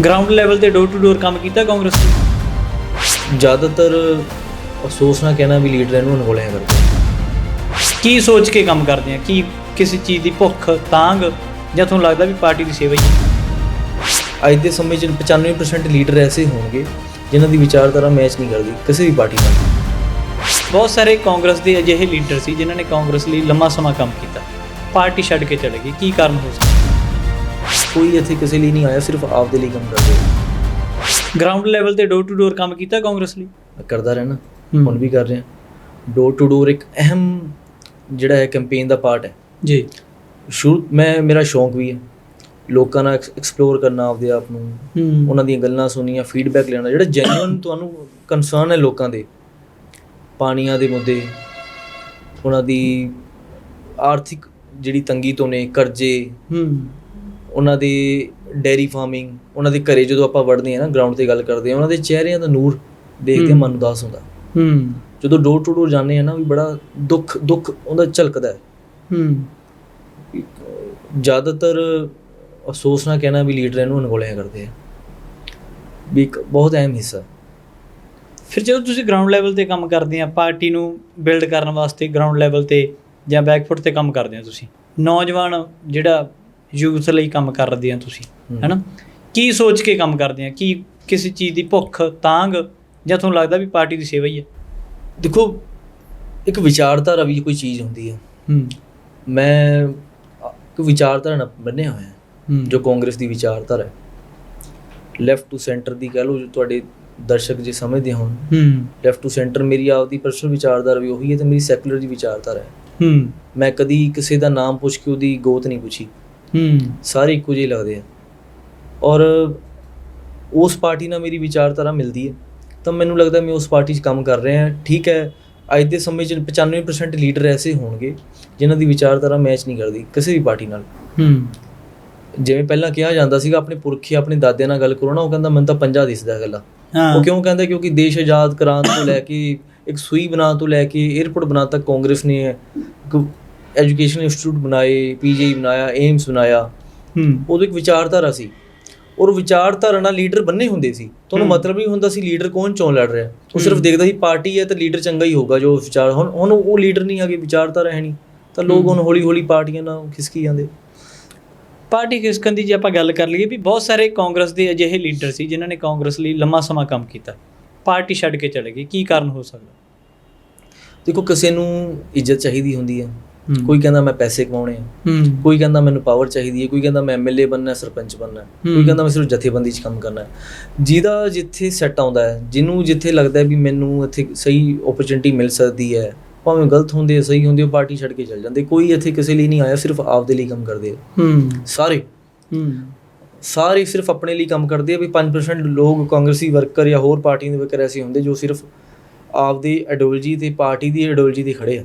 Ground level ਤੇ door to door ਕੰਮ ਕੀਤਾ ਕਾਂਗਰਸ ਨੇ? ਜ਼ਿਆਦਾਤਰ ਅਫਸੋਸ ਨਾ ਕਹਿਣਾ ਵੀ ਲੀਡਰ ਇਹਨੂੰ ਅਨਗੋਲਿਆਂ ਕਰਦੇ। ਕੀ ਸੋਚ ਕੇ ਕੰਮ ਕਰਦੇ ਆ? ਕੀ ਕਿਸੇ ਚੀਜ਼ ਦੀ ਭੁੱਖ ਤਾਂਗ ਜਾਂ ਤੁਹਾਨੂੰ ਲੱਗਦਾ ਵੀ ਪਾਰਟੀ ਦੀ ਸੇਵਾ ਹੀ ਹੈ? ਅੱਜ ਦੇ ਸਮੇਂ 'ਚ 95% ਲੀਡਰ ਐਸੇ ਹੋਣਗੇ ਜਿਨ੍ਹਾਂ ਦੀ ਵਿਚਾਰਧਾਰਾ ਮੈਚ ਨਹੀਂ ਕਰਦੀ ਕਿਸੇ ਵੀ ਪਾਰਟੀ ਨਾਲ। ਬਹੁਤ ਸਾਰੇ ਕਾਂਗਰਸ ਦੇ ਅਜਿਹੇ ਲੀਡਰ ਸੀ ਜਿਨ੍ਹਾਂ ਨੇ ਕਾਂਗਰਸ ਲਈ ਲੰਮਾ ਸਮਾਂ ਕੰਮ ਕੀਤਾ। ਪਾਰਟੀ ਛੱਡ ਕੇ ਚਲੇ ਗਏ। ਕੀ ਕਾਰਨ ਹੋ ਸਕਦਾ? ਕੋਈ ਇੱਥੇ ਕਿਸੇ ਲਈ ਨਹੀਂ ਆਇਆ ਸਿਰਫ ਆਪਦੇ ਲਈ ਕੰਮ ਕਰਦੇ। ਗਰਾਊਂਡ ਲੈਵਲ ਤੇ ਡੋਰ ਟੂ ਡੋਰ ਕੰਮ ਕੀਤਾ ਕਾਂਗਰਸ ਲਈ? ਮੈਂ ਕਰਦਾ ਰਹਿਣਾ ਹੂੰ। ਹੁਣ ਵੀ ਕਰ ਰਿਹਾ। ਡੋਰ ਟੂ ਡੋਰ ਇੱਕ ਅਹਿਮ ਜਿਹੜਾ ਹੈ ਕੈਂਪੇਨ ਦਾ ਪਾਰਟ ਹੈ। ਜੀ। ਸ਼ੁਰੂ ਮੈਂ ਮੇਰਾ ਸ਼ੌਂਕ ਵੀ ਹੈ। ਲੋਕਾਂ ਨਾਲ ਐਕਸਪਲੋਰ ਕਰਨਾ ਆਪਦੇ ਆਪ ਨੂੰ। ਹੂੰ। ਉਹਨਾਂ ਦੀਆਂ ਗੱਲਾਂ ਸੁਣੀਆਂ ਫੀਡਬੈਕ ਲੈਣਾ ਜਿਹੜਾ ਜੈਨੂਇਨ ਤੁਹਾਨੂੰ ਕਨਸਰਨ ਹੈ ਲੋਕਾਂ ਦੇ। ਪਾਣੀਆਂ ਦੇ ਮੁੱਦੇ ਉਹਨਾਂ ਦੀ ਆਰਥਿਕ ਜਿਹੜੀ ਤੰਗੀ ਤੋਂ ਨੇ ਕਰਜ਼ੇ। ਹੂੰ। ਉਹਨਾਂ ਦੇ ਡੈਰੀ ਫਾਰਮਿੰਗ ਉਹਨਾਂ ਦੇ ਘਰੇ ਜਦੋਂ ਆਪਾਂ ਵੜਦੇ ਹਾਂ ਨਾ ਗਰਾਊਂਡ ਤੇ ਗੱਲ ਕਰਦੇ ਹਾਂ ਉਹਨਾਂ ਦੇ ਚਿਹਰਿਆਂ ਦਾ ਨੂਰ ਦੇਖ ਕੇ। ਮਨ ਉਦਾਸ ਹੁੰਦਾ। ਹੂੰ। ਜਦੋਂ ਡੋਰ ਟੂ ਡੋਰ ਜਾਂਦੇ ਆ ਨਾ ਵੀ ਬੜਾ ਦੁੱਖ ਦੁੱਖ ਉਹਦਾ ਝਲਕਦਾ ਹੈ। ਹੂੰ। ਜ਼ਿਆਦਾਤਰ ਅਫਸੋਸ ਨਾ ਕਹਿਣਾ ਵੀ ਲੀਡਰ ਇਹਨੂੰ ਅਨਗੋਲਿਆਂ ਕਰਦੇ ਆ। ਵੀ ਇੱਕ ਬਹੁਤ ਅਹਿਮ ਹਿੱਸਾ। ਫਿਰ ਜਦੋਂ ਤੁਸੀਂ ਗਰਾਊਂਡ ਲੈਵਲ ਤੇ ਕੰਮ ਕਰਦੇ ਆ ਪਾਰਟੀ ਨੂੰ ਬਿਲਡ ਕਰਨ ਵਾਸਤੇ ਗਰਾਊਂਡ ਲੈਵਲ ਤੇ ਜਾਂ ਬੈਕਫੁੱਟ ਤੇ ਕੰਮ ਕਰਦੇ ਆ ਤੁਸੀਂ। ਨੌਜਵਾਨ ਜਿਹੜਾ ਯੂਥ ਲਈ ਕੰਮ ਕਰਦੇ ਆ ਤੁਸੀਂ। ਹੈਨਾ? ਕੀ ਸੋਚ ਕੇ ਕੰਮ ਕਰਦੇ ਆ? ਕੀ ਕਿਸੇ ਚੀਜ਼ ਦੀ ਭੁੱਖ ਤਾਂਗ ਜਾਂ ਤੁਹਾਨੂੰ ਲੱਗਦਾ ਵੀ ਪਾਰਟੀ ਦੀ ਸੇਵਾ ਹੀ ਹੈ ਦੇਖੋ ਇੱਕ ਵਿਚਾਰਧਾਰਾ ਵੀ ਕੋਈ ਚੀਜ਼ ਹੁੰਦੀ ਹੈ ਹੂੰ। ਮੈਂ ਇੱਕ ਵਿਚਾਰਧਾਰਾ ਨਾਲ ਬੰਨਿਆ ਹੋਇਆ। ਹੂੰ। ਜੋ ਕਾਂਗਰਸ ਦੀ ਵਿਚਾਰਧਾਰਾ ਹੈ। ਲੈਫਟ ਟੂ ਸੈਂਟਰ ਦੀ ਕਹਿ ਲਓ ਜੋ ਤੁਹਾਡੇ ਦਰਸ਼ਕ ਜੇ ਸਮਝਦੇ ਹੋਣ। ਹੂੰ। ਲੈਫਟ ਟੂ ਸੈਂਟਰ ਮੇਰੀ ਆਪਦੀ ਪਰਸਨਲ ਵਿਚਾਰਧਾਰਾ ਵੀ ਉਹੀ ਹੈ ਤੇ ਮੇਰੀ ਸੈਕੂਲਰ ਦੀ ਵਿਚਾਰਧਾਰਾ ਹੈ। ਹੂੰ। ਮੈਂ ਕਦੀ ਕਿਸੇ ਦਾ ਨਾਮ ਪੁੱਛ ਕੇ ਉਹਦੀ ਗੋਤ ਨਹੀਂ ਪੁੱਛੀ। ਹੂੰ। ਸਾਰੇ ਇੱਕੋ ਜਿਹੇ ਲੱਗਦੇ ਆ। ਔਰ ਉਸ ਪਾਰਟੀ ਨਾਲ ਮੇਰੀ ਵਿਚਾਰਧਾਰਾ ਮਿਲਦੀ ਹੈ। ਤਾਂ ਮੈਨੂੰ ਲੱਗਦਾ ਮੈਂ ਉਸ ਪਾਰਟੀ 'ਚ ਕੰਮ ਕਰ ਰਿਹਾ ਠੀਕ ਹੈ ਅੱਜ ਦੇ ਸਮੇਂ 'ਚ 95% ਲੀਡਰ ਐਸੇ ਹੋਣਗੇ ਜਿਨ੍ਹਾਂ ਦੀ ਵਿਚਾਰਧਾਰਾ ਮੈਚ ਨਹੀਂ ਕਰਦੀ ਕਿਸੇ ਵੀ ਪਾਰਟੀ ਨਾਲ। ਹੂੰ। ਜਿਵੇਂ ਪਹਿਲਾਂ ਕਿਹਾ ਜਾਂਦਾ ਸੀਗਾ ਆਪਣੇ ਪੁਰਖੇ ਆਪਣੇ ਦਾਦਿਆਂ ਨਾਲ ਗੱਲ ਕਰੋ ਨਾ ਉਹ ਕਹਿੰਦਾ ਮੈਨੂੰ ਤਾਂ ਪੰਜਾ ਦਿਸਦਾ ਗੱਲਾਂ ਉਹ ਕਿਉਂ ਕਹਿੰਦਾ? ਕਿਉਂਕਿ ਦੇਸ਼ ਆਜ਼ਾਦ ਕਰਾਉਣ ਤੋਂ ਲੈ ਕੇ ਇੱਕ ਸੂਈ ਬਣਾਉਣ ਤੋਂ ਲੈ ਕੇ 에ਅਰਪੋਰਟ ਬਣਾ ਤੱਕ ਕਾਂਗਰਸ ਨੇ ਐਜੂਕੇਸ਼ਨ ਇੰਸਟੀਚਿਊਟ ਬਣਾਏ ਪੀਜੀਆਈ ਬਣਾਇਆ ਏਮਸ ਬਣਾਇਆ। ਹੂੰ। ਉਦੋਂ ਇੱਕ ਵਿਚਾਰਧਾਰਾ ਸੀ। ਔਰ ਵਿਚਾਰਧਾਰਾ ਨਾਲ ਲੀਡਰ ਬੰਨੇ ਹੁੰਦੇ ਸੀ। ਤੁਹਾਨੂੰ। ਮਤਲਬ ਨਹੀਂ ਹੁੰਦਾ ਸੀ ਲੀਡਰ ਕੌਣ ਚੋਣ ਲੜ ਰਿਹਾ। ਉਹ ਸਿਰਫ ਦੇਖਦਾ ਸੀ ਪਾਰਟੀ ਹੈ ਤਾਂ ਲੀਡਰ ਚੰਗਾ ਹੀ ਹੋਊਗਾ ਜੋ ਵਿਚਾਰ ਹੁਣ ਹੁਣ ਉਹ ਲੀਡਰ ਨਹੀਂ ਹੈਗੇ ਵਿਚਾਰਧਾਰਾ ਹੈ ਨਹੀਂ। ਤਾਂ ਲੋਕ ਹੁਣ ਹੌਲੀ ਹੌਲੀ ਪਾਰਟੀਆਂ ਨਾਲ ਖਿਸਕੀ ਜਾਂਦੇ। ਪਾਰਟੀ ਖਿਸਕਣ ਦੀ ਜੇ ਆਪਾਂ ਗੱਲ ਕਰ ਲਈਏ ਵੀ ਬਹੁਤ ਸਾਰੇ ਕਾਂਗਰਸ ਦੇ ਅਜਿਹੇ ਲੀਡਰ ਸੀ ਜਿਨ੍ਹਾਂ ਨੇ ਕਾਂਗਰਸ ਲਈ ਲੰਮਾ ਸਮਾਂ ਕੰਮ ਕੀਤਾ। ਪਾਰਟੀ ਛੱਡ ਕੇ ਚਲੇ ਗਏ। ਕੀ ਕਾਰਨ ਹੋ ਸਕਦਾ? ਦੇਖੋ ਕਿਸੇ ਨੂੰ ਇੱਜ਼ਤ ਚਾਹੀਦੀ ਹੁੰਦੀ ਹੂੰ। ਕੋਈ ਕਹਿੰਦਾ ਮੈਂ ਪੈਸੇ ਕਮਾਉਣੇ ਆ। ਕੋਈ ਕਹਿੰਦਾ ਮੈਨੂੰ ਪਾਵਰ ਚਾਹੀਦੀ ਹੈ ਕੋਈ ਕਹਿੰਦਾ ਮੈਂ ਐਮਐਲਏ ਬਣਨਾ ਹੈ, ਸਰਪੰਚ ਬਣਨਾ ਹੈ, ਕੋਈ। ਕਹਿੰਦਾ ਮੈਂ ਸਿਰਫ ਜਥੇਬੰਦੀ 'ਚ ਕੰਮ ਕਰਨਾ ਜਿਹਦਾ ਜਿੱਥੇ ਸੈੱਟ ਆਉਂਦਾ ਹੈ ਜਿਹਨੂੰ ਜਿੱਥੇ ਲੱਗਦਾ ਵੀ ਮੈਨੂੰ ਇੱਥੇ ਸਹੀ ਓਪਰਚੁਨਿਟੀ ਮਿਲ ਸਕਦੀ ਹੈ ਭਾਵੇਂ ਗਲਤ ਹੁੰਦੇ ਸਹੀ ਹੁੰਦੇ ਪਾਰਟੀ ਛੱਡ ਕੇ ਚੱਲ ਜਾਂਦੇ ਕੋਈ ਇੱਥੇ ਕਿਸੇ ਲਈ ਨਹੀਂ ਆਇਆ ਸਿਰਫ ਆਪਦੇ ਲਈ ਕੰਮ ਕਰਦੇ ਸਾਰੇ। ਹੂੰ। ਸਾਰੇ ਸਿਰਫ ਆਪਣੇ ਲਈ ਕੰਮ ਕਰਦੇ ਆ ਵੀ 5% ਲੋਕ ਕਾਂਗਰਸੀ ਵਰਕਰ ਜਾਂ ਹੋਰ ਪਾਰਟੀਆਂ ਦੇ ਵਰਕਰ ਐਸੇ ਹੁੰਦੇ ਜੋ ਸਿਰਫ ਆਪਦੀ ਆਈਡੀਓਲੋਜੀ ਤੇ ਪਾਰਟੀ ਦੀ ਆਈਡੀਓਲੋਜੀ ਤੇ ਖੜੇ ਆ।